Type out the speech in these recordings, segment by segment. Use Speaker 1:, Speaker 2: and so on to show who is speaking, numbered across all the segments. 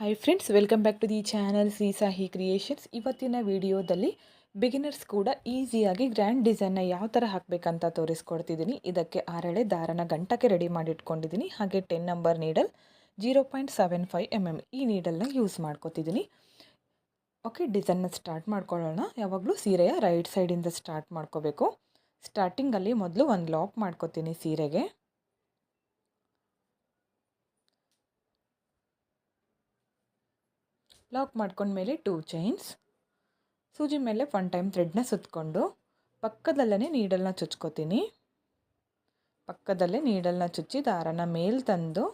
Speaker 1: Hi friends welcome back to the channel C Sahi creations ಇವತ್ತಿನ ವಿಡಿಯೋದಲ್ಲಿ beginners ಕೂಡ ಈಸಿಯಾಗಿ ಗ್ರ್ಯಾಂಡ್ ಡಿಸೈನ್ನ ಯಾವ ಥರ ಹಾಕಬೇಕಂತ ತೋರಿಸ್ಕೊಡ್ತಿದ್ದೀನಿ. ಇದಕ್ಕೆ ಆರಳೆ ದಾರನ ಗಂಟಕ್ಕೆ ರೆಡಿ ಮಾಡಿ ಇಟ್ಕೊಂಡಿದ್ದೀನಿ ಹಾಗೆ ten number needle zero point seven five M M ಈ ನೀಡಲ್ನ ಯೂಸ್ ಮಾಡ್ಕೋತಿದ್ದೀನಿ. ಓಕೆ ಡಿಸೈನ್ನ ಸ್ಟಾರ್ಟ್ ಮಾಡ್ಕೊಳ್ಳೋಣ. ಯಾವಾಗಲೂ ಸೀರೆಯ ರೈಟ್ ಸೈಡಿಂದ ಸ್ಟಾರ್ಟ್ ಮಾಡ್ಕೋಬೇಕು. ಸ್ಟಾರ್ಟಿಂಗಲ್ಲಿ ಮೊದಲು ಒಂದು ಲಾಕ್ ಮಾಡ್ಕೋತೀನಿ ಸೀರೆಗೆ. ಲಾಕ್ ಮಾಡ್ಕೊಂಡ್ಮೇಲೆ ಟೂ ಚೈನ್ಸ್ ಸೂಜಿ ಮೇಲೆ ಒನ್ ಟೈಮ್ ಥ್ರೆಡ್ನ ಸುತ್ತಕೊಂಡು ಪಕ್ಕದಲ್ಲೇ ನೀಡಲ್ನ ಚುಚ್ಕೋತೀನಿ. ಪಕ್ಕದಲ್ಲೇ ನೀಡಲ್ನ ಚುಚ್ಚಿ ದಾರನ ಮೇಲೆ ತಂದು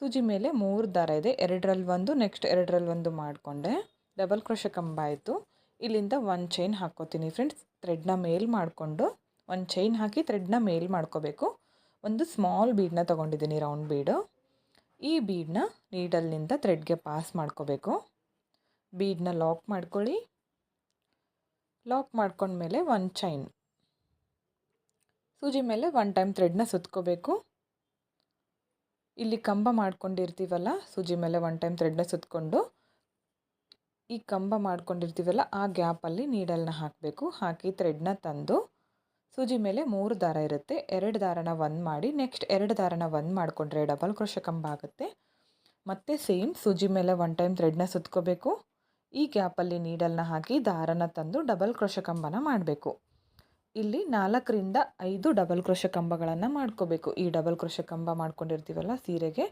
Speaker 1: ಸೂಜಿ ಮೇಲೆ ಮೂರು ದಾರ ಇದೆ. ಎರಡರಲ್ಲಿ ಒಂದು ನೆಕ್ಸ್ಟ್ ಎರಡರಲ್ಲಿ ಒಂದು ಮಾಡಿಕೊಂಡೆ. ಡಬಲ್ ಕ್ರೋಶ ಕಂಬ ಆಯಿತು. ಇಲ್ಲಿಂದ ಒನ್ ಚೈನ್ ಹಾಕ್ಕೋತೀನಿ ಫ್ರೆಂಡ್ಸ್ ಥ್ರೆಡ್ನ ಮೇಲ್ ಮಾಡಿಕೊಂಡು ಒಂದು ಚೈನ್ ಹಾಕಿ ಥ್ರೆಡ್ನ ಮೇಲ್ ಮಾಡ್ಕೋಬೇಕು. ಒಂದು ಸ್ಮಾಲ್ ಬೀಡನ್ನ ತೊಗೊಂಡಿದ್ದೀನಿ ರೌಂಡ್ ಬೀಡು ಈ ಬೀಡನ್ನ ನೀಡಲ್ನಿಂದ ಥ್ರೆಡ್ಗೆ ಪಾಸ್ ಮಾಡ್ಕೋಬೇಕು. ಬೀಡನ್ನ ಲಾಕ್ ಮಾಡ್ಕೊಳ್ಳಿ. ಲಾಕ್ ಮಾಡ್ಕೊಂಡ್ಮೇಲೆ ಒನ್ ಚೈನ್. ಸೂಜಿ ಮೇಲೆ ಒನ್ ಟೈಮ್ ಥ್ರೆಡ್ನ ಸುತ್ಕೋಬೇಕು. ಇಲ್ಲಿ ಕಂಬ ಮಾಡ್ಕೊಂಡಿರ್ತೀವಲ್ಲ, ಸೂಜಿ ಮೇಲೆ ಒನ್ ಟೈಮ್ ಥ್ರೆಡ್ನ ಸುತ್ಕೊಂಡು. ಈ ಕಂಬ ಮಾಡ್ಕೊಂಡಿರ್ತೀವಲ್ಲ, ಆ ಗ್ಯಾಪಲ್ಲಿ ನೀಡಲ್ನ ಹಾಕಬೇಕು. ಹಾಕಿ ಥ್ರೆಡ್ನ ತಂದು, ಸೂಜಿ ಮೇಲೆ ಮೂರು ದಾರ ಇರುತ್ತೆ. ಎರಡು ದಾರನ ಒಂದು ಮಾಡಿ, ನೆಕ್ಸ್ಟ್ ಎರಡು ದಾರನ ಒಂದು ಮಾಡಿಕೊಂಡ್ರೆ ಡಬಲ್ ಕ್ರೋಶ ಕಂಬ ಆಗುತ್ತೆ. ಮತ್ತು ಸೇಮ್ ಸೂಜಿ ಮೇಲೆ ಒನ್ ಟೈಮ್ ಥ್ರೆಡ್ನ ಸುತ್ಕೋಬೇಕು. ಈ ಗ್ಯಾಪಲ್ಲಿ ನೀಡಲ್ನ ಹಾಕಿ ದಾರನ ತಂದು ಡಬಲ್ ಕ್ರೋಶ ಕಂಬನ ಮಾಡಬೇಕು. ಇಲ್ಲಿ ನಾಲ್ಕರಿಂದ ಐದು ಡಬಲ್ ಕ್ರೋಶ ಕಂಬಗಳನ್ನು ಮಾಡ್ಕೋಬೇಕು. ಈ ಡಬಲ್ ಕ್ರೋಶ ಕಂಬ ಮಾಡ್ಕೊಂಡಿರ್ತೀವಲ್ಲ ಸೀರೆಗೆ,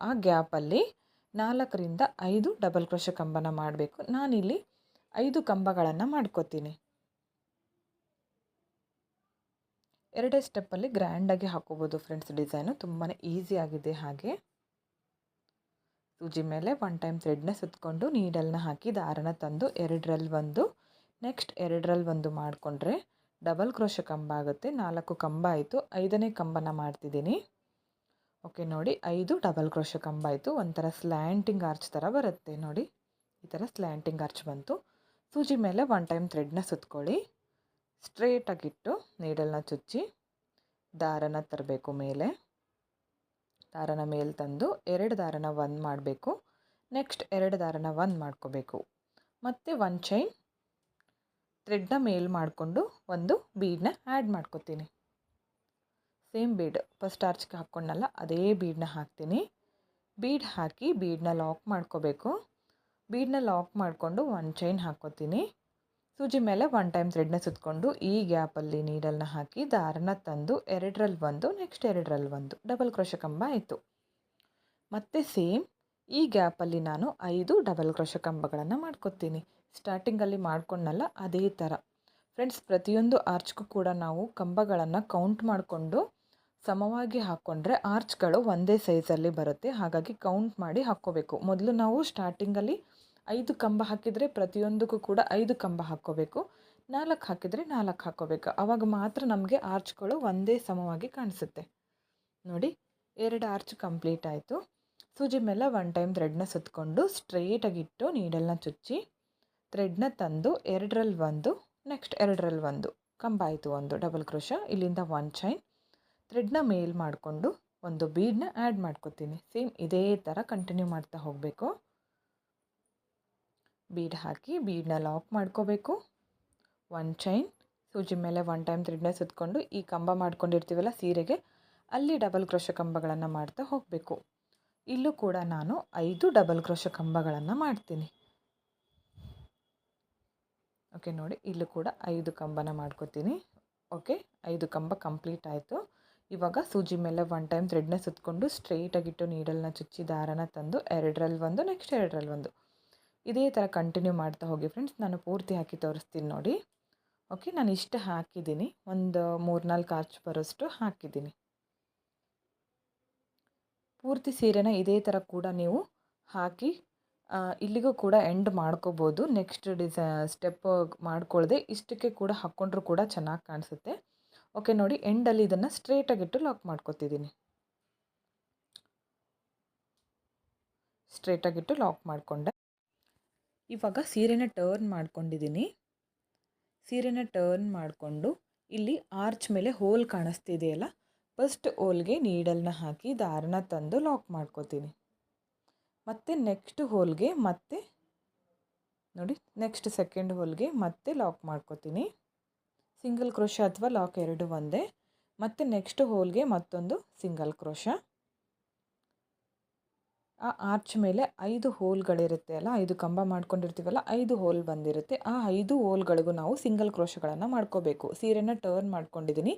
Speaker 1: ಆ ಗ್ಯಾಪಲ್ಲಿ ನಾಲ್ಕರಿಂದ ಐದು ಡಬಲ್ ಕ್ರೋಶ ಕಂಬನ ಮಾಡಬೇಕು. ನಾನಿಲ್ಲಿ ಐದು ಕಂಬಗಳನ್ನು ಮಾಡ್ಕೋತೀನಿ. ಎರಡೇ ಸ್ಟೆಪ್ಪಲ್ಲಿ ಗ್ರ್ಯಾಂಡಾಗಿ ಹಾಕೋಬೋದು ಫ್ರೆಂಡ್ಸ್ ಡಿಸೈನು ತುಂಬಾ ಈಸಿ ಆಗಿದೆ ಹಾಗೆ. ಸೂಜಿ ಮೇಲೆ ಒನ್ ಟೈಮ್ ಥ್ರೆಡ್ನ ಸುತ್ತಕೊಂಡು ನೀಡಲ್ನ ಹಾಕಿ ದಾರನ ತಂದು ಎರಡರಲ್ಲಿ ಒಂದು. ನೆಕ್ಸ್ಟ್ ಎರಡರಲ್ಲಿ ಒಂದು ಮಾಡಿಕೊಂಡ್ರೆ ಡಬಲ್ ಕ್ರೋಶ ಕಂಬ ಆಗುತ್ತೆ. ನಾಲ್ಕು ಕಂಬ ಆಯಿತು. ಐದನೇ ಕಂಬನ ಮಾಡ್ತಿದ್ದೀನಿ. ಓಕೆ ನೋಡಿ ಐದು ಡಬಲ್ ಕ್ರೋಶ ಕಂಬ ಆಯಿತು. ಒಂಥರ ಸ್ಲ್ಯಾಂಟಿಂಗ್ ಆರ್ಚ್ ಥರ ಬರುತ್ತೆ, ನೋಡಿ. ಈ ಥರ ಸ್ಲ್ಯಾಂಟಿಂಗ್ ಆರ್ಚ್ ಬಂತು. ಸೂಜಿ ಮೇಲೆ ಒನ್ ಟೈಮ್ ಥ್ರೆಡ್ನ ಸುತ್ಕೊಳ್ಳಿ. ಸ್ಟ್ರೇಟಾಗಿಟ್ಟು ನೀಡಲ್ನ ಚುಚ್ಚಿ ದಾರನ ತರಬೇಕು ಮೇಲೆ. ದಾರನ ಮೇಲೆ ತಂದು ಎರಡು ದಾರನ ಒನ್ ಮಾಡಬೇಕು. ನೆಕ್ಸ್ಟ್ ಎರಡು ದಾರನ ಒನ್ ಮಾಡ್ಕೋಬೇಕು. ಮತ್ತು ಒನ್ ಚೈನ್ ಥ್ರೆಡ್ನ ಮೇಲ್ ಮಾಡಿಕೊಂಡು ಒಂದು ಬೀಡನ್ನ ಆ್ಯಡ್ ಮಾಡ್ಕೋತೀನಿ. ಸೇಮ್ ಬೀಡ್ ಫಸ್ಟ್ ಆರ್ಚ್ಗೆ ಹಾಕ್ಕೊಂಡಲ್ಲ ಅದೇ ಬೀಡನ್ನ ಹಾಕ್ತೀನಿ. ಬೀಡ್ ಹಾಕಿ ಬೀಡನ್ನ ಲಾಕ್ ಮಾಡ್ಕೋಬೇಕು. ಬೀಡನ್ನ ಲಾಕ್ ಮಾಡಿಕೊಂಡು ಒನ್ ಚೈನ್ ಹಾಕ್ಕೋತೀನಿ ಸೂಜಿ ಮೇಲೆ ಒನ್ ಟೈಮ್ ಥ್ರೆಡ್ನ ಸುತ್ತಕೊಂಡು ಈ ಗ್ಯಾಪಲ್ಲಿ ನೀಡಲ್ನ ಹಾಕಿ ದಾರನ ತಂದು ಎರಡರಲ್ಲಿ ಒಂದು ನೆಕ್ಸ್ಟ್ ಎರಡರಲ್ಲಿ ಒಂದು. ಡಬಲ್ ಕ್ರೋಶ ಕಂಬ ಆಯಿತು. ಮತ್ತು ಸೇಮ್ ಈ ಗ್ಯಾಪಲ್ಲಿ ನಾನು ಐದು ಡಬಲ್ ಕ್ರೋಶ ಕಂಬಗಳನ್ನು ಮಾಡ್ಕೊತೀನಿ. ಸ್ಟಾರ್ಟಿಂಗಲ್ಲಿ ಮಾಡ್ಕೊಂಡಲ್ಲ ಅದೇ ಥರ ಫ್ರೆಂಡ್ಸ್ ಪ್ರತಿಯೊಂದು ಆರ್ಚ್ಗೂ ಕೂಡ ನಾವು ಕಂಬಗಳನ್ನು ಕೌಂಟ್ ಮಾಡಿಕೊಂಡು ಸಮವಾಗಿ ಹಾಕ್ಕೊಂಡ್ರೆ ಆರ್ಚ್ಗಳು ಒಂದೇ ಸೈಜಲ್ಲಿ ಬರುತ್ತೆ. ಹಾಗಾಗಿ ಕೌಂಟ್ ಮಾಡಿ ಹಾಕ್ಕೋಬೇಕು. ಮೊದಲು ನಾವು ಸ್ಟಾರ್ಟಿಂಗಲ್ಲಿ ಐದು ಕಂಬ ಹಾಕಿದರೆ ಪ್ರತಿಯೊಂದಕ್ಕೂ ಕೂಡ ಐದು ಕಂಬ ಹಾಕ್ಕೋಬೇಕು ನಾಲ್ಕು ಹಾಕಿದರೆ ನಾಲ್ಕು ಹಾಕ್ಕೋಬೇಕು ಆವಾಗ ಮಾತ್ರ ನಮಗೆ ಆರ್ಚ್ಗಳು ಒಂದೇ ಸಮವಾಗಿ ಕಾಣಿಸುತ್ತೆ. ನೋಡಿ, ಎರಡು ಆರ್ಚ್ ಕಂಪ್ಲೀಟ್ ಆಯಿತು. ಸೂಜಿ ಮೇಲೆ ಒನ್ ಟೈಮ್ ಥ್ರೆಡ್ನ ಸುತ್ತಕೊಂಡು ಸ್ಟ್ರೇಟಾಗಿಟ್ಟು ನೀಡಲ್ನ ಚುಚ್ಚಿ, ಥ್ರೆಡ್ನ ತಂದು ಎರಡರಲ್ಲಿ ಒಂದು, ನೆಕ್ಸ್ಟ್ ಎರಡರಲ್ಲಿ ಒಂದು. ಕಂಬ ಆಯಿತು ಒಂದು ಡಬಲ್ ಕ್ರೋಶ. ಇಲ್ಲಿಂದ ಒನ್ ಚೈನ್. ಥ್ರೆಡ್ನ ಮೇಲ್ ಮಾಡಿಕೊಂಡು ಒಂದು ಬೀಡನ್ನ ಆ್ಯಡ್ ಮಾಡ್ಕೊತೀನಿ. ಸೇಮ್ ಇದೇ ಥರ ಕಂಟಿನ್ಯೂ ಮಾಡ್ತಾ ಹೋಗಬೇಕು. ಬೀಡ್ ಹಾಕಿ ಬೀಡನ್ನ ಲಾಕ್ ಮಾಡ್ಕೋಬೇಕು. ಒನ್ ಚೈನ್ ಸೂಜಿ ಮೇಲೆ ಒನ್ ಟೈಮ್ ತ್ರೆಡ್ನ ಸುತ್ತಕೊಂಡು ಈ ಕಂಬ ಮಾಡ್ಕೊಂಡಿರ್ತೀವಲ್ಲ ಸೀರೆಗೆ, ಅಲ್ಲಿ ಡಬಲ್ ಕ್ರೋಶ ಕಂಬಗಳನ್ನು ಮಾಡ್ತಾ ಹೋಗಬೇಕು. ಇಲ್ಲೂ ಕೂಡ ನಾನು ಐದು ಡಬಲ್ ಕ್ರೋಶ ಕಂಬಗಳನ್ನು ಮಾಡ್ತೀನಿ. ಓಕೆ, ನೋಡಿ ಇಲ್ಲೂ ಕೂಡ ಐದು ಕಂಬನ ಮಾಡ್ಕೋತೀನಿ. ಓಕೆ, ಐದು ಕಂಬ ಕಂಪ್ಲೀಟ್ ಆಯಿತು. ಇವಾಗ ಸೂಜಿ ಮೇಲೆ ಒನ್ ಟೈಮ್ ಥ್ರೆಡ್ನ ಸುತ್ತಕೊಂಡು ಸ್ಟ್ರೈಟಾಗಿಟ್ಟು ನೀಡಲ್ನ ಚುಚ್ಚಿ ದಾರನ ತಂದು ಎರಡರಲ್ಲಿ ಒಂದು, ನೆಕ್ಸ್ಟ್ ಎರಡರಲ್ಲಿ ಒಂದು. ಇದೇ ಥರ ಕಂಟಿನ್ಯೂ ಮಾಡ್ತಾ ಹೋಗಿ ಫ್ರೆಂಡ್ಸ್ ನಾನು ಪೂರ್ತಿ ಹಾಕಿ ತೋರಿಸ್ತೀನಿ ನೋಡಿ. ಓಕೆ ನಾನು ಇಷ್ಟು ಹಾಕಿದ್ದೀನಿ. ಒಂದು ಮೂರ್ನಾಲ್ಕು ಆರ್ಚ್ ಬರೋಷ್ಟು ಹಾಕಿದ್ದೀನಿ. ಪೂರ್ತಿ ಸೀರೆನ ಇದೇ ಥರ ಕೂಡ ನೀವು ಹಾಕಿ ಇಲ್ಲಿಗೂ ಕೂಡ ಎಂಡ್ ಮಾಡ್ಕೋಬೋದು. ನೆಕ್ಸ್ಟ್ ಡಿಸೈ ಸ್ಟೆಪ್ ಮಾಡ್ಕೊಳ್ಳದೆ ಇಷ್ಟಕ್ಕೆ ಕೂಡ ಹಾಕ್ಕೊಂಡ್ರೂ ಕೂಡ ಚೆನ್ನಾಗಿ ಕಾಣಿಸುತ್ತೆ. ಓಕೆ ನೋಡಿ ಎಂಡಲ್ಲಿ ಇದನ್ನು ಸ್ಟ್ರೇಟಾಗಿಟ್ಟು ಲಾಕ್ ಮಾಡ್ಕೊತಿದ್ದೀನಿ. ಸ್ಟ್ರೇಟಾಗಿಟ್ಟು ಲಾಕ್ ಮಾಡಿಕೊಂಡೆ. ಇವಾಗ ಸೀರೆನ ಟರ್ನ್ ಮಾಡ್ಕೊಂಡಿದ್ದೀನಿ ಸೀರೆನ ಟರ್ನ್ ಮಾಡಿಕೊಂಡು ಇಲ್ಲಿ ಆರ್ಚ್ ಮೇಲೆ ಹೋಲ್ ಕಾಣಿಸ್ತಿದೆಯಲ್ಲ ಫಸ್ಟ್ ಹೋಲ್ಗೆ ನೀಡಲ್ನ ಹಾಕಿ ದಾರನ ತಂದು ಲಾಕ್ ಮಾಡ್ಕೋತೀನಿ. ಮತ್ತು ನೆಕ್ಸ್ಟ್ ಹೋಲ್ಗೆ ಮತ್ತೆ, ನೋಡಿ ನೆಕ್ಸ್ಟ್ ಸೆಕೆಂಡ್ ಹೋಲ್ಗೆ ಮತ್ತೆ ಲಾಕ್ ಮಾಡ್ಕೋತೀನಿ. ಸಿಂಗಲ್ ಕ್ರೋಶ ಅಥವಾ ಲಾಕ್ ಎರಡು ಒಂದೇ. ಮತ್ತು ನೆಕ್ಸ್ಟ್ ಹೋಲ್ಗೆ ಮತ್ತೊಂದು ಸಿಂಗಲ್ ಕ್ರೋಶ ಆ ಆರ್ಚ್ ಮೇಲೆ ಐದು ಹೋಲ್ಗಳಿರುತ್ತೆ ಅಲ್ಲ? ಐದು ಕಂಬ ಮಾಡ್ಕೊಂಡಿರ್ತೀವಲ್ಲ, ಐದು ಹೋಲ್ ಬಂದಿರುತ್ತೆ. ಆ ಐದು ಹೋಲ್ಗಳಿಗೂ ನಾವು ಸಿಂಗಲ್ ಕ್ರೋಶಗಳನ್ನು ಮಾಡ್ಕೋಬೇಕು. ಸೀರೆನ ಟರ್ನ್ ಮಾಡ್ಕೊಂಡಿದ್ದೀನಿ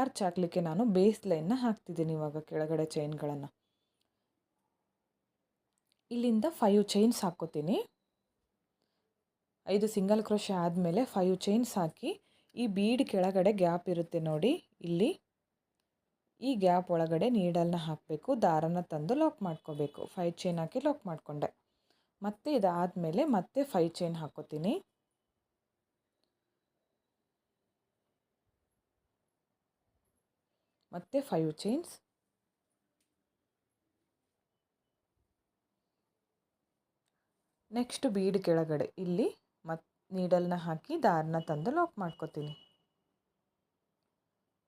Speaker 1: ಆರ್ಚ್ ಹಾಕಲಿಕ್ಕೆ ನಾನು ಬೇಸ್ ಲೈನ್ನ ಹಾಕ್ತಿದ್ದೀನಿ ಇವಾಗ ಕೆಳಗಡೆ ಚೈನ್ಗಳನ್ನು ಇಲ್ಲಿಂದ ಫೈವ್ ಚೈನ್ಸ್ ಹಾಕೋತೀನಿ ಐದು ಸಿಂಗಲ್ ಕ್ರೋಶ ಆದಮೇಲೆ ಫೈವ್ ಚೈನ್ಸ್ ಹಾಕಿ ಈ ಬೀಡ್ ಕೆಳಗಡೆ ಗ್ಯಾಪ್ ಇರುತ್ತೆ ನೋಡಿ, ಇಲ್ಲಿ. ಈ ಗ್ಯಾಪ್ ಒಳಗಡೆ ನೀಡಲ್ನ ಹಾಕಬೇಕು, ದಾರನ ತಂದು ಲಾಕ್ ಮಾಡ್ಕೋಬೇಕು. ಫೈವ್ ಚೈನ್ ಹಾಕಿ ಲಾಕ್ ಮಾಡಿಕೊಂಡೆ. ಮತ್ತೆ ಇದಾದಮೇಲೆ ಮತ್ತೆ ಫೈವ್ ಚೈನ್ ಹಾಕೋತೀನಿ. ಮತ್ತೆ ಫೈವ್ ಚೈನ್ಸ್ ನೆಕ್ಸ್ಟ್ ಬೀಡ್ ಕೆಳಗಡೆ. ಇಲ್ಲಿ ಮತ್ ನೀಡಲ್ನ ಹಾಕಿ ದಾರನ ತಂದು ಲಾಕ್ ಮಾಡ್ಕೋತೀನಿ.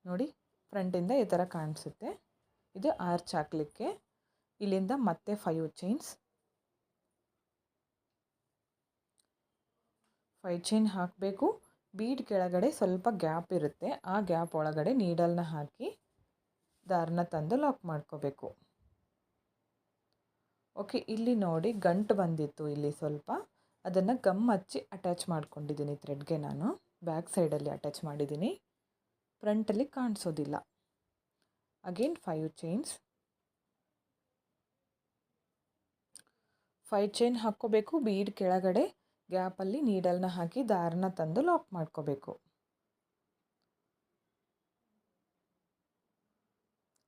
Speaker 1: ನೋಡಿ. ಫ್ರಂಟಿಂದ ಈ ಥರ ಕಾಣಿಸುತ್ತೆ. ಇದು ಆರ್ಚ್ ಹಾಕಲಿಕ್ಕೆ. ಇಲ್ಲಿಂದ ಮತ್ತೆ ಫೈವ್ ಚೈನ್ಸ್ ಫೈವ್ ಚೈನ್ ಹಾಕಬೇಕು. ಬೀಡ್ ಕೆಳಗಡೆ ಸ್ವಲ್ಪ ಗ್ಯಾಪ್ ಇರುತ್ತೆ. ಆ ಗ್ಯಾಪ್ ಒಳಗಡೆ ನೀಡಲ್ನ ಹಾಕಿ ದಾರನ ತಂದು ಲಾಕ್ ಮಾಡ್ಕೋಬೇಕು. ಓಕೆ ಇಲ್ಲಿ ನೋಡಿ ಗಂಟು ಬಂದಿತ್ತು ಇಲ್ಲಿ ಸ್ವಲ್ಪ. ಅದನ್ನು ಗಮ್ ಹಚ್ಚಿ ಅಟ್ಯಾಚ್ ಮಾಡ್ಕೊಂಡಿದ್ದೀನಿ ಥ್ರೆಡ್ಗೆ ನಾನು. ಬ್ಯಾಕ್ ಸೈಡಲ್ಲಿ ಅಟ್ಯಾಚ್ ಮಾಡಿದ್ದೀನಿ. ಫ್ರಂಟಲ್ಲಿ ಕಾಣಿಸೋದಿಲ್ಲ. Again five chains five chain ಹಾಕ್ಕೋಬೇಕು ಬೀಡ್ ಕೆಳಗಡೆ ಗ್ಯಾಪಲ್ಲಿ ನೀಡಲ್ನ ಹಾಕಿ ದಾರನ ತಂದು ಲಾಕ್ ಮಾಡ್ಕೋಬೇಕು.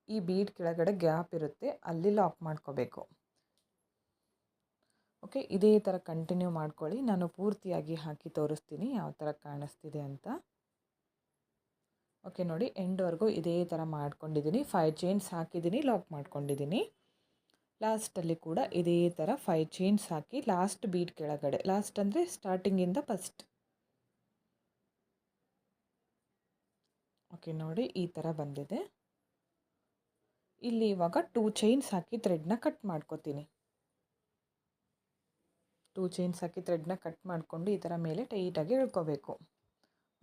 Speaker 1: ಈ ಬೀಡ್ ಕೆಳಗಡೆ ಗ್ಯಾಪ್ ಇರುತ್ತೆ, ಅಲ್ಲಿ ಲಾಕ್ ಮಾಡ್ಕೋಬೇಕು. ಓಕೆ ಇದೇ ಥರ ಕಂಟಿನ್ಯೂ ಮಾಡ್ಕೊಳ್ಳಿ. ನಾನು ಪೂರ್ತಿಯಾಗಿ ಹಾಕಿ ತೋರಿಸ್ತೀನಿ ಯಾವ ಥರ ಕಾಣಿಸ್ತಿದೆ ಅಂತ. ಓಕೆ ನೋಡಿ ಎಂಡ್ವರೆಗೂ ಇದೇ ಥರ ಮಾಡ್ಕೊಂಡಿದ್ದೀನಿ ಫೈವ್ ಚೈನ್ಸ್ ಹಾಕಿದ್ದೀನಿ ಲಾಕ್ ಮಾಡ್ಕೊಂಡಿದ್ದೀನಿ ಲಾಸ್ಟಲ್ಲಿ ಕೂಡ ಇದೇ ಥರ ಫೈವ್ ಚೈನ್ಸ್ ಹಾಕಿ ಲಾಸ್ಟ್ ಬೀಟ್ ಕೆಳಗಡೆ. ಲಾಸ್ಟ್ ಅಂದರೆ ಸ್ಟಾರ್ಟಿಂಗಿಂದ ಫಸ್ಟ್ ಓಕೆ ನೋಡಿ, ಈ ಥರ ಬಂದಿದೆ. ಇಲ್ಲಿ ಇವಾಗ ಟೂ ಚೈನ್ಸ್ ಹಾಕಿ ಥ್ರೆಡ್ನ ಕಟ್ ಮಾಡ್ಕೋತೀನಿ. ಟೂ ಚೈನ್ಸ್ ಹಾಕಿ ಥ್ರೆಡ್ನ ಕಟ್ ಮಾಡಿಕೊಂಡು ಈ ಥರ ಮೇಲೆ ಟೈಟಾಗಿ ಎಳ್ಕೋಬೇಕು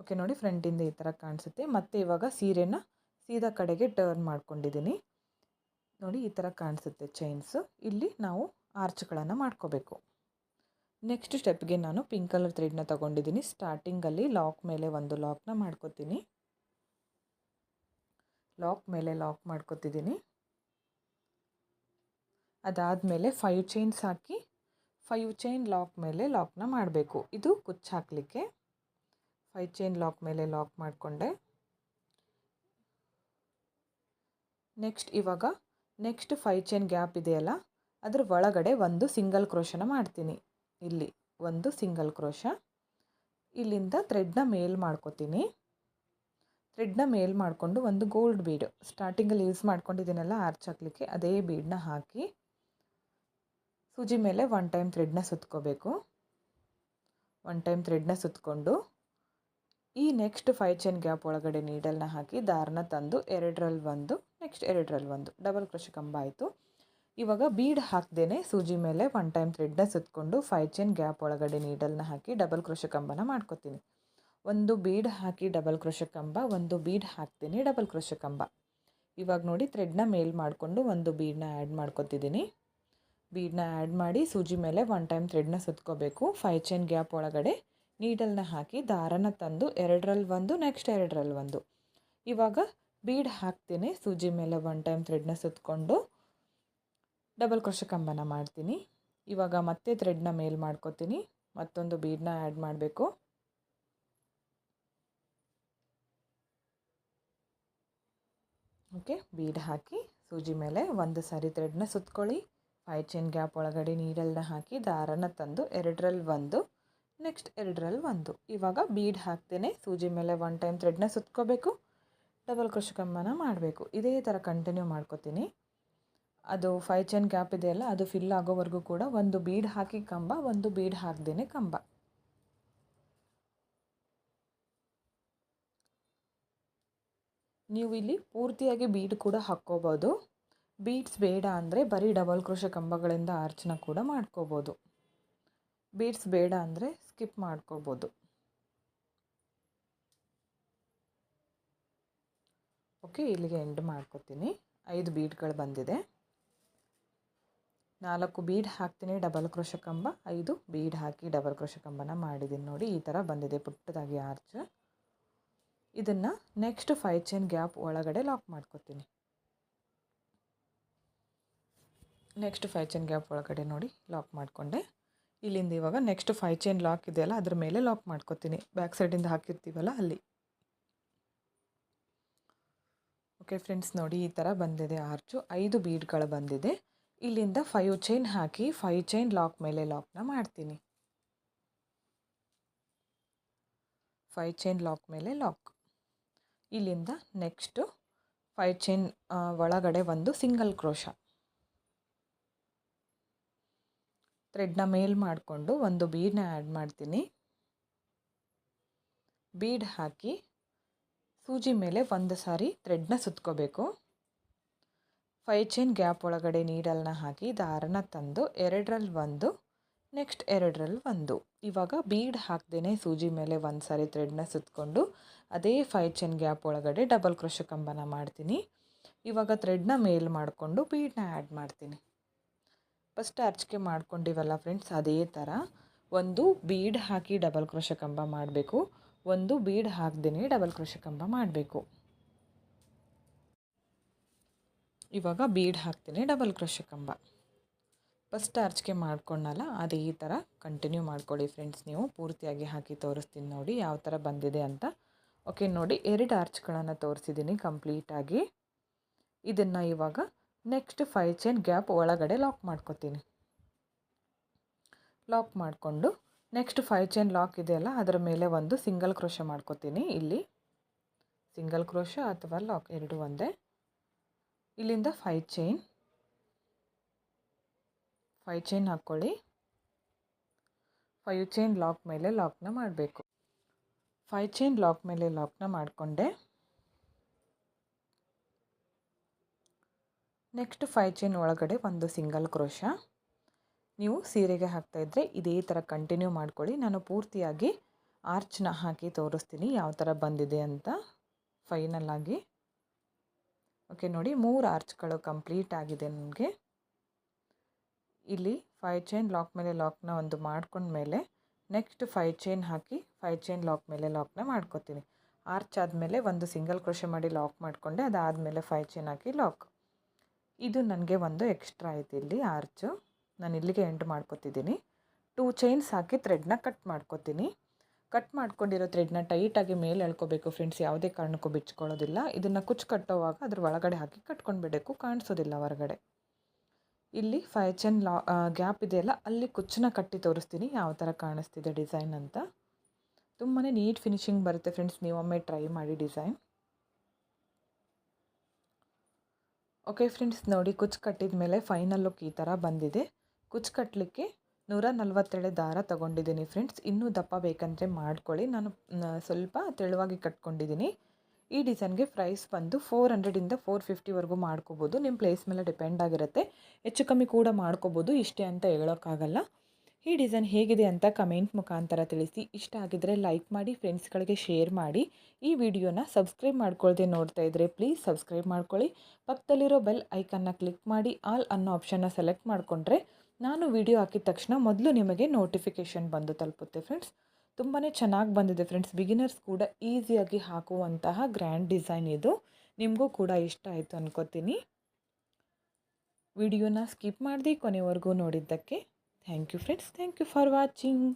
Speaker 1: ಓಕೆ, ನೋಡಿ ಫ್ರಂಟಿಂದ ಈ ಥರ ಕಾಣಿಸುತ್ತೆ. ಮತ್ತು ಇವಾಗ ಸೀರೆನ ಸೀದಾ ಕಡೆಗೆ ಟರ್ನ್ ಮಾಡ್ಕೊಂಡಿದ್ದೀನಿ. ನೋಡಿ ಈ ಥರ ಕಾಣಿಸುತ್ತೆ ಚೈನ್ಸು ಇಲ್ಲಿ ನಾವು ಆರ್ಚ್ಗಳನ್ನು ಮಾಡ್ಕೋಬೇಕು. ನೆಕ್ಸ್ಟ್ ಸ್ಟೆಪ್ಗೆ ನಾನು ಪಿಂಕ್ ಕಲರ್ ಥ್ರೆಡ್ನ ತೊಗೊಂಡಿದ್ದೀನಿ. ಸ್ಟಾರ್ಟಿಂಗಲ್ಲಿ ಲಾಕ್ ಮೇಲೆ ಒಂದು ಲಾಕ್ನ ಮಾಡ್ಕೋತೀನಿ. ಲಾಕ್ ಮೇಲೆ ಲಾಕ್ ಮಾಡ್ಕೋತಿದ್ದೀನಿ. ಅದಾದಮೇಲೆ ಫೈವ್ ಚೈನ್ಸ್ ಹಾಕಿ ಫೈವ್ ಚೈನ್ ಲಾಕ್ ಮೇಲೆ ಲಾಕ್ನ ಮಾಡಬೇಕು. ಇದು ಕುಚ್ಚು ಹಾಕಲಿಕ್ಕೆ ಫೈವ್ ಚೈನ್ ಲಾಕ್ ಮೇಲೆ ಲಾಕ್ ಮಾಡಿಕೊಂಡೆ. ನೆಕ್ಸ್ಟ್ ಇವಾಗ ನೆಕ್ಸ್ಟ್ ಫೈ ಚೈನ್ ಗ್ಯಾಪ್ ಇದೆಯಲ್ಲ, ಅದ್ರ ಒಳಗಡೆ ಒಂದು ಸಿಂಗಲ್ ಕ್ರೋಶನ ಮಾಡ್ತೀನಿ. ಇಲ್ಲಿ ಒಂದು ಸಿಂಗಲ್ ಕ್ರೋಶ. ಇಲ್ಲಿಂದ ಥ್ರೆಡ್ನ ಮೇಲ್ ಮಾಡ್ಕೋತೀನಿ. ಥ್ರೆಡ್ನ ಮೇಲ್ ಮಾಡಿಕೊಂಡು ಒಂದು ಗೋಲ್ಡ್ ಬೀಡ್. ಸ್ಟಾರ್ಟಿಂಗಲ್ಲಿ ಯೂಸ್ ಮಾಡ್ಕೊಂಡಿದ್ದೀನಲ್ಲ ಆರ್ಚ್ ಹಾಕ್ಲಿಕ್ಕೆ, ಅದೇ ಬೀಡನ್ನ ಹಾಕಿ ಸೂಜಿ ಮೇಲೆ ಒನ್ ಟೈಮ್ ಥ್ರೆಡ್ನ ಸುತ್ಕೋಬೇಕು. ಒನ್ ಟೈಮ್ ಥ್ರೆಡ್ನ ಸುತ್ತಕೊಂಡು ಈ ನೆಕ್ಸ್ಟ್ ಫೈವ್ ಚೈನ್ ಗ್ಯಾಪ್ ಒಳಗಡೆ ನೀಡಲ್ನ ಹಾಕಿ ದಾರನ ತಂದು ಎರಡರಲ್ಲಿ ಒಂದು ನೆಕ್ಸ್ಟ್ ಎರಡರಲ್ಲಿ ಒಂದು. ಡಬಲ್ ಕ್ರೋಶ ಕಂಬ ಆಯಿತು. ಇವಾಗ ಬೀಡ್ ಹಾಕ್ದೇ ಸೂಜಿ ಮೇಲೆ ಒನ್ ಟೈಮ್ ಥ್ರೆಡ್ನ ಸುತ್ತಕೊಂಡು ಫೈವ್ ಚೈನ್ ಗ್ಯಾಪ್ ಒಳಗಡೆ ನೀಡಲ್ನ ಹಾಕಿ ಡಬಲ್ ಕ್ರೋಶ ಕಂಬನ ಮಾಡ್ಕೋತೀನಿ. ಒಂದು ಬೀಡ್ ಹಾಕಿ ಡಬಲ್ ಕ್ರೋಶ ಕಂಬ, ಒಂದು ಬೀಡ್ ಹಾಕ್ತೀನಿ ಡಬಲ್ ಕ್ರೋಶ ಕಂಬ. ಇವಾಗ ನೋಡಿ ಥ್ರೆಡ್ನ ಮೇಲ್ ಮಾಡಿಕೊಂಡು ಒಂದು ಬೀಡನ್ನ ಆ್ಯಡ್ ಮಾಡ್ಕೋತಿದ್ದೀನಿ ಬೀಡನ್ನ ಆ್ಯಡ್ ಮಾಡಿ ಸೂಜಿ ಮೇಲೆ ಒನ್ ಟೈಮ್ ಥ್ರೆಡ್ನ ಸುತ್ಕೋಬೇಕು. ಫೈವ್ ಚೈನ್ ಗ್ಯಾಪ್ ಒಳಗಡೆ ನೀಡಲ್ನ ಹಾಕಿ ದಾರನ ತಂದು ಎರಡರಲ್ಲಿ ಒಂದು ನೆಕ್ಸ್ಟ್ ಎರಡರಲ್ಲಿ ಒಂದು. ಇವಾಗ ಬೀಡ್ ಹಾಕ್ತೀನಿ, ಸೂಜಿ ಮೇಲೆ ಒನ್ ಟೈಮ್ ಥ್ರೆಡ್ನ ಸುತ್ತಕೊಂಡು ಡಬಲ್ ಕ್ರೋಶ ಕಂಬನ ಮಾಡ್ತೀನಿ. ಇವಾಗ ಮತ್ತೆ ಥ್ರೆಡ್ನ ಮೇಲ್ ಮಾಡ್ಕೋತೀನಿ. ಮತ್ತೊಂದು ಬೀಡನ್ನ ಆ್ಯಡ್ ಮಾಡಬೇಕು. ಓಕೆ ಬೀಡ್ ಹಾಕಿ ಸೂಜಿ ಮೇಲೆ ಒಂದು ಸಾರಿ ಥ್ರೆಡ್ನ ಸುತ್ಕೊಳ್ಳಿ. ಫೈವ್ ಚೈನ್ ಗ್ಯಾಪ್ ಒಳಗಡೆ ನೀಡಲ್ನ ಹಾಕಿ ದಾರನ ತಂದು ಎರಡರಲ್ಲಿ ಒಂದು. ನೆಕ್ಸ್ಟ್ ಎರಡರಲ್ಲಿ ಒಂದು. ಇವಾಗ ಬೀಡ್ ಹಾಕ್ತೇನೆ. ಸೂಜಿ ಮೇಲೆ ಒನ್ ಟೈಮ್ ಥ್ರೆಡ್ನ ಸುತ್ಕೋಬೇಕು. ಡಬಲ್ ಕ್ರೋಶ ಕಂಬನ ಮಾಡಬೇಕು. ಇದೇ ಥರ ಕಂಟಿನ್ಯೂ ಮಾಡ್ಕೋತೀನಿ. ಅದು ಫೈವ್ ಚೈನ್ ಗ್ಯಾಪ್ ಇದೆಯಲ್ಲ ಅದು ಫಿಲ್ ಆಗೋವರೆಗೂ ಕೂಡ ಒಂದು ಬೀಡ್ ಹಾಕಿ ಕಂಬ, ಒಂದು ಬೀಡ್ ಹಾಕ್ದೇನೆ ಕಂಬ. ನೀವು ಇಲ್ಲಿ ಪೂರ್ತಿಯಾಗಿ ಬೀಡ್ ಕೂಡ ಹಾಕ್ಕೋಬೋದು. ಬೀಡ್ಸ್ ಬೇಡ ಅಂದರೆ ಬರೀ ಡಬಲ್ ಕ್ರೋಶ ಕಂಬಗಳಿಂದ ಆರ್ಚನ ಕೂಡ ಮಾಡ್ಕೋಬೋದು. ಬೀಡ್ಸ್ ಬೇಡ ಅಂದರೆ ಸ್ಕಿಪ್ ಮಾಡ್ಕೋಬೋದು ಓಕೆ, ಇಲ್ಲಿಗೆ ಎಂಡ್ ಮಾಡ್ಕೋತೀನಿ. ಐದು ಬೀಡ್ಗಳು ಬಂದಿದೆ. ನಾಲ್ಕು ಬೀಡ್ ಹಾಕ್ತೀನಿ, ಡಬಲ್ ಕ್ರೋಶ ಕಂಬ ಐದು ಬೀಡ್ ಹಾಕಿ ಡಬಲ್ ಕ್ರೋಶ ಕಂಬನ ಮಾಡಿದ್ದೀನಿ ನೋಡಿ, ಈ ಥರ ಬಂದಿದೆ, ಪುಟ್ಟದಾಗಿ ಆರ್ಚ್ ಇದನ್ನು ನೆಕ್ಸ್ಟ್ ಫೈವ್ ಚೈನ್ ಗ್ಯಾಪ್ ಒಳಗಡೆ ಲಾಕ್ ಮಾಡ್ಕೋತೀನಿ. ನೆಕ್ಸ್ಟ್ ಫೈವ್ ಚೈನ್ ಗ್ಯಾಪ್ ಒಳಗಡೆ ನೋಡಿ ಲಾಕ್ ಮಾಡಿಕೊಂಡೆ. ಇಲ್ಲಿಂದ ಇವಾಗ ನೆಕ್ಸ್ಟ್ ಫೈವ್ ಚೈನ್ ಲಾಕ್ ಇದೆಯಲ್ಲ, ಅದ್ರ ಮೇಲೆ ಲಾಕ್ ಮಾಡ್ಕೋತೀನಿ. ಬ್ಯಾಕ್ ಸೈಡಿಂದ ಹಾಕಿರ್ತೀವಲ್ಲ ಅಲ್ಲಿ. ಓಕೆ ಫ್ರೆಂಡ್ಸ್ ನೋಡಿ ಈ ಥರ ಬಂದಿದೆ ಆರ್ಚು ಐದು ಬೀಡ್ಗಳು ಬಂದಿದೆ. ಇಲ್ಲಿಂದ ಫೈವ್ ಚೈನ್ ಹಾಕಿ ಫೈವ್ ಚೈನ್ ಲಾಕ್ ಮೇಲೆ ಲಾಕ್ನ ಮಾಡ್ತೀನಿ. ಫೈವ್ ಚೈನ್ ಲಾಕ್ ಮೇಲೆ ಲಾಕ್ ಇಲ್ಲಿಂದ ನೆಕ್ಸ್ಟು ಫೈವ್ ಚೈನ್ ಒಳಗಡೆ ಒಂದು ಸಿಂಗಲ್ ಕ್ರೋಶ ಥ್ರೆಡ್ನ ಮೇಲ್ ಮಾಡಿಕೊಂಡು ಒಂದು ಬೀಡನ್ನ ಆ್ಯಡ್ ಮಾಡ್ತೀನಿ. ಬೀಡ್ ಹಾಕಿ ಸೂಜಿ ಮೇಲೆ ಒಂದು ಸಾರಿ ಥ್ರೆಡ್ನ ಸುತ್ಕೋಬೇಕು. ಫೈವ್ ಚೈನ್ ಗ್ಯಾಪ್ ಒಳಗಡೆ ನೀಡಲ್ನ ಹಾಕಿ ದಾರನ ತಂದು ಎರಡರಲ್ಲಿ ಒಂದು, ನೆಕ್ಸ್ಟ್ ಎರಡರಲ್ಲಿ ಒಂದು. ಇವಾಗ ಬೀಡ್ ಹಾಕ್ದೇ ಸೂಜಿ ಮೇಲೆ ಒಂದು ಸಾರಿ ಥ್ರೆಡ್ನ ಸುತ್ತಕೊಂಡು ಅದೇ ಫೈವ್ ಚೈನ್ ಗ್ಯಾಪ್ ಒಳಗಡೆ ಡಬಲ್ ಕ್ರೋಶ ಕಂಬನ ಮಾಡ್ತೀನಿ. ಇವಾಗ ಥ್ರೆಡ್ನ ಮೇಲ್ ಮಾಡಿಕೊಂಡು ಬೀಡನ್ನ ಆ್ಯಡ್ ಮಾಡ್ತೀನಿ. ಫಸ್ಟ್ ಅರ್ಚಿಕೆ ಮಾಡ್ಕೊಂಡಿವಲ್ಲ ಫ್ರೆಂಡ್ಸ್ ಅದೇ ಥರ ಒಂದು ಬೀಡ್ ಹಾಕಿ ಡಬಲ್ ಕ್ರೋಶ ಕಂಬ ಮಾಡಬೇಕು. ಒಂದು ಬೀಡ್ ಹಾಕ್ದೇ ಡಬಲ್ ಕ್ರೋಶ ಕಂಬ ಮಾಡಬೇಕು. ಇವಾಗ ಬೀಡ್ ಹಾಕ್ತೀನಿ ಡಬಲ್ ಕ್ರೋಶ ಕಂಬ. ಫಸ್ಟ್ ಅರ್ಚಿಕೆ ಮಾಡ್ಕೊಂಡಲ್ಲ, ಅದೇ ಈ ಥರ ಕಂಟಿನ್ಯೂ ಮಾಡ್ಕೊಳ್ಳಿ ಫ್ರೆಂಡ್ಸ್ ನೀವು. ಪೂರ್ತಿಯಾಗಿ ಹಾಕಿ ತೋರಿಸ್ತೀನಿ ನೋಡಿ ಯಾವ ಥರ ಬಂದಿದೆ ಅಂತ. ಓಕೆ ನೋಡಿ ಎರಡು ಅರ್ಚ್ಗಳನ್ನು ತೋರಿಸಿದ್ದೀನಿ ಕಂಪ್ಲೀಟಾಗಿ ಇದನ್ನು ಇವಾಗ ನೆಕ್ಸ್ಟ್ ಫೈವ್ ಚೈನ್ ಗ್ಯಾಪ್ ಒಳಗಡೆ ಲಾಕ್ ಮಾಡ್ಕೊತೀನಿ. ಲಾಕ್ ಮಾಡಿಕೊಂಡು ನೆಕ್ಸ್ಟ್ ಫೈವ್ ಚೈನ್ ಲಾಕ್ ಇದೆಯಲ್ಲ, ಅದರ ಮೇಲೆ ಒಂದು ಸಿಂಗಲ್ ಕ್ರೋಶ ಮಾಡ್ಕೊತೀನಿ. ಇಲ್ಲಿ ಸಿಂಗಲ್ ಕ್ರೋಶ ಅಥವಾ ಲಾಕ್ ಎರಡು ಒಂದೇ. ಇಲ್ಲಿಂದ ಫೈ ಚೈನ್ ಫೈ ಚೈನ್ ಹಾಕ್ಕೊಳ್ಳಿ ಫೈವ್ ಚೈನ್ ಲಾಕ್ ಮೇಲೆ ಲಾಕ್ನ ಮಾಡಬೇಕು. ಫೈವ್ ಚೈನ್ ಲಾಕ್ ಮೇಲೆ ಲಾಕ್ನ ಮಾಡಿಕೊಂಡೆ. ನೆಕ್ಸ್ಟ್ ಫೈ ಚೈನ್ ಒಳಗಡೆ ಒಂದು ಸಿಂಗಲ್ ಕ್ರೋಶ. ನೀವು ಸೀರೆಗೆ ಹಾಕ್ತಾಯಿದ್ರೆ ಇದೇ ಥರ ಕಂಟಿನ್ಯೂ ಮಾಡ್ಕೊಳ್ಳಿ. ನಾನು ಪೂರ್ತಿಯಾಗಿ ಆರ್ಚ್ನ ಹಾಕಿ ತೋರಿಸ್ತೀನಿ ಯಾವ ಥರ ಬಂದಿದೆ ಅಂತ ಫೈನಲ್ ಆಗಿ. ಓಕೆ ನೋಡಿ ಮೂರು ಆರ್ಚ್ಗಳು ಕಂಪ್ಲೀಟ್ ಆಗಿದೆ ನನಗೆ ಇಲ್ಲಿ ಫೈ ಚೈನ್ ಲಾಕ್ ಮೇಲೆ ಲಾಕ್ನ ಒಂದು ಮಾಡ್ಕೊಂಡ್ಮೇಲೆ ನೆಕ್ಸ್ಟ್ ಫೈ ಚೈನ್ ಹಾಕಿ ಫೈವ್ ಚೈನ್ ಲಾಕ್ ಮೇಲೆ ಲಾಕ್ನ ಮಾಡ್ಕೊತೀನಿ. ಆರ್ಚ್ ಆದಮೇಲೆ ಒಂದು ಸಿಂಗಲ್ ಕ್ರೋಶೆ ಮಾಡಿ ಲಾಕ್ ಮಾಡಿಕೊಂಡೆ, ಅದಾದಮೇಲೆ ಫೈ ಚೈನ್ ಹಾಕಿ ಲಾಕ್. ಇದು ನನಗೆ ಒಂದು ಎಕ್ಸ್ಟ್ರಾ ಆಯ್ತು ಇಲ್ಲಿ, ಆರ್ಚು. ನಾನು ಇಲ್ಲಿಗೆ ಎಂಟು ಮಾಡ್ಕೋತಿದ್ದೀನಿ ಟೂ ಚೈನ್ಸ್ ಹಾಕಿ ಥ್ರೆಡ್ನ ಕಟ್ ಮಾಡ್ಕೊತೀನಿ. ಕಟ್ ಮಾಡ್ಕೊಂಡಿರೋ ಥ್ರೆಡ್ನ ಟೈಟಾಗಿ ಮೇಲೆ ಎಳ್ಕೊಬೇಕು ಫ್ರೆಂಡ್ಸ್ ಯಾವುದೇ ಕಾರಣಕ್ಕೂ ಬಿಚ್ಕೊಳ್ಳೋದಿಲ್ಲ. ಇದನ್ನು ಕುಚ್ಚು ಕಟ್ಟೋವಾಗ ಅದ್ರ ಒಳಗಡೆ ಹಾಕಿ ಕಟ್ಕೊಂಡ್ಬಿಡಬೇಕು, ಕಾಣಿಸೋದಿಲ್ಲ ಹೊರಗಡೆ. ಇಲ್ಲಿ ಫೈವ್ ಚೈನ್ ಲಾ ಗ್ಯಾಪ್ ಇದೆಯಲ್ಲ ಅಲ್ಲಿ ಕುಚ್ಚನ್ನ ಕಟ್ಟಿ ತೋರಿಸ್ತೀನಿ, ಯಾವ ಥರ ಕಾಣಿಸ್ತಿದೆ ಡಿಸೈನ್ ಅಂತ. ತುಂಬಾ ನೀಟ್ ಫಿನಿಶಿಂಗ್ ಬರುತ್ತೆ ಫ್ರೆಂಡ್ಸ್ ನೀವೊಮ್ಮೆ ಟ್ರೈ ಮಾಡಿ ಡಿಸೈನ್ ಓಕೆ ಫ್ರೆಂಡ್ಸ್ ನೋಡಿ ಕುಚ್ಚು ಕಟ್ಟಿದ ಮೇಲೆ ಫೈನಲ್ ಲುಕ್ ಈ ಥರ ಬಂದಿದೆ. ಕುಚ್ಚು ಕಟ್ಟಲಿಕ್ಕೆ ನೂರ ನಲ್ವತ್ತೆರಡು ದಾರ ತೊಗೊಂಡಿದ್ದೀನಿ ಫ್ರೆಂಡ್ಸ್ ಇನ್ನೂ ದಪ್ಪ ಬೇಕಂದರೆ ಮಾಡ್ಕೊಳ್ಳಿ. ನಾನು ಸ್ವಲ್ಪ ತೆಳುವಾಗಿ ಕಟ್ಕೊಂಡಿದ್ದೀನಿ. ಈ ಡಿಸೈನ್ಗೆ ಪ್ರೈಸ್ ಬಂದು ಫೋರ್ ಹಂಡ್ರೆಡಿಂದ ಫೋರ್ ಫಿಫ್ಟಿವರೆಗೂ ಮಾಡ್ಕೋಬೋದು. ನಿಮ್ಮ ಪ್ಲೇಸ್ ಮೇಲೆ ಡಿಪೆಂಡ್ ಆಗಿರುತ್ತೆ. ಹೆಚ್ಚು ಕಮ್ಮಿ ಕೂಡ ಮಾಡ್ಕೋಬೋದು. ಇಷ್ಟೇ ಅಂತ ಹೇಳೋಕ್ಕಾಗಲ್ಲ. ಈ ಡಿಸೈನ್ ಹೇಗಿದೆ ಅಂತ ಕಮೆಂಟ್ ಮುಖಾಂತರ ತಿಳಿಸಿ. ಇಷ್ಟ ಆಗಿದ್ದರೆ ಲೈಕ್ ಮಾಡಿ, ಫ್ರೆಂಡ್ಸ್ಗಳಿಗೆ ಶೇರ್ ಮಾಡಿ. ಈ ವಿಡಿಯೋನ ಸಬ್ಸ್ಕ್ರೈಬ್ ಮಾಡ್ಕೊಳ್ಳದೆ ನೋಡ್ತಾ ಇದ್ದರೆ ಪ್ಲೀಸ್ ಸಬ್ಸ್ಕ್ರೈಬ್ ಮಾಡ್ಕೊಳ್ಳಿ. ಪಕ್ಕದಲ್ಲಿರೋ ಬೆಲ್ ಐಕನ್ನ ಕ್ಲಿಕ್ ಮಾಡಿ, ಆಲ್ ಅನ್ನೋ ಆಪ್ಷನ್ನ ಸೆಲೆಕ್ಟ್ ಮಾಡಿಕೊಂಡ್ರೆ ನಾನು ವಿಡಿಯೋ ಹಾಕಿದ ತಕ್ಷಣ ಮೊದಲು ನಿಮಗೆ ನೋಟಿಫಿಕೇಷನ್ ಬಂದು ತಲುಪುತ್ತೆ ಫ್ರೆಂಡ್ಸ್. ತುಂಬಾ ಚೆನ್ನಾಗಿ ಬಂದಿದೆ ಫ್ರೆಂಡ್ಸ್. ಬಿಗಿನರ್ಸ್ ಕೂಡ ಈಸಿಯಾಗಿ ಹಾಕುವಂತಹ ಗ್ರ್ಯಾಂಡ್ ಡಿಸೈನ್ ಇದು. ನಿಮಗೂ ಕೂಡ ಇಷ್ಟ ಆಯಿತು ಅನ್ಕೋತೀನಿ. ವಿಡಿಯೋನ ಸ್ಕಿಪ್ ಮಾಡಿದೆ ಕೊನೆವರೆಗೂ ನೋಡಿದ್ದಕ್ಕೆ thank you friends thank you for watching